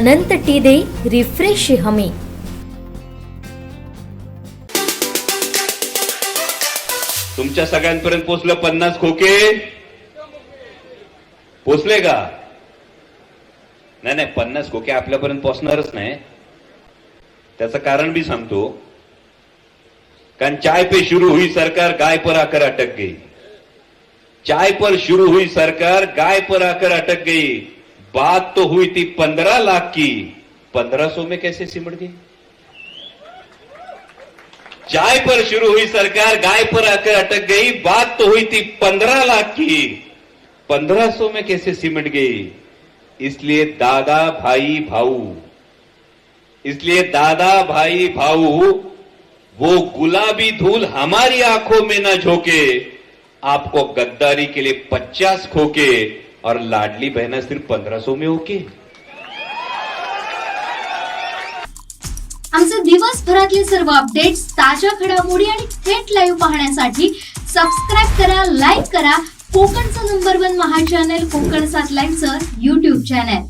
अनंत T दे refresh हमी. तुमच्या सगळ्यांपर्यंत पोचलं पन्नास खोके? पोचले का? नाही नाही पन्नास खोके आपल्यापर्यंत पोचणारच नाही. त्याचं कारण बी सांगतो. कारण चाय पे शुरू हुई सरकार गाय पर आकर अटक गई. चाय पर शुरू हुई सरकार गाय पर आकर अटक गई. बात तो हुई थी पंद्रह लाख की। पंद्रह सौ में कैसे सिमट गई? चाय पर शुरू हुई सरकार, गाय पर आकर अटक गई। बात तो हुई थी पंद्रह लाख की। पंद्रह सौ में कैसे सिमट गई? इसलिए दादा भाई भाऊ। इसलिए दादा भाई भाऊ, वो गुलाबी धूल हमारी आँखों में न झोंके, आपको गद्दारी के लिए पचास खोके और लाडली बहना सिर्फ पंद्रह सौ में ओके। आमचे दिवसभरातले सर्व अपडेट्स ताज्या घडामोडी आणि थेट लाईव्ह पाहण्यासाठी सबस्क्राईब करा लाईक करा. कोकणचं नंबर वन महा चॅनल कोकण सात लाईव्हचं युट्यूब चॅनल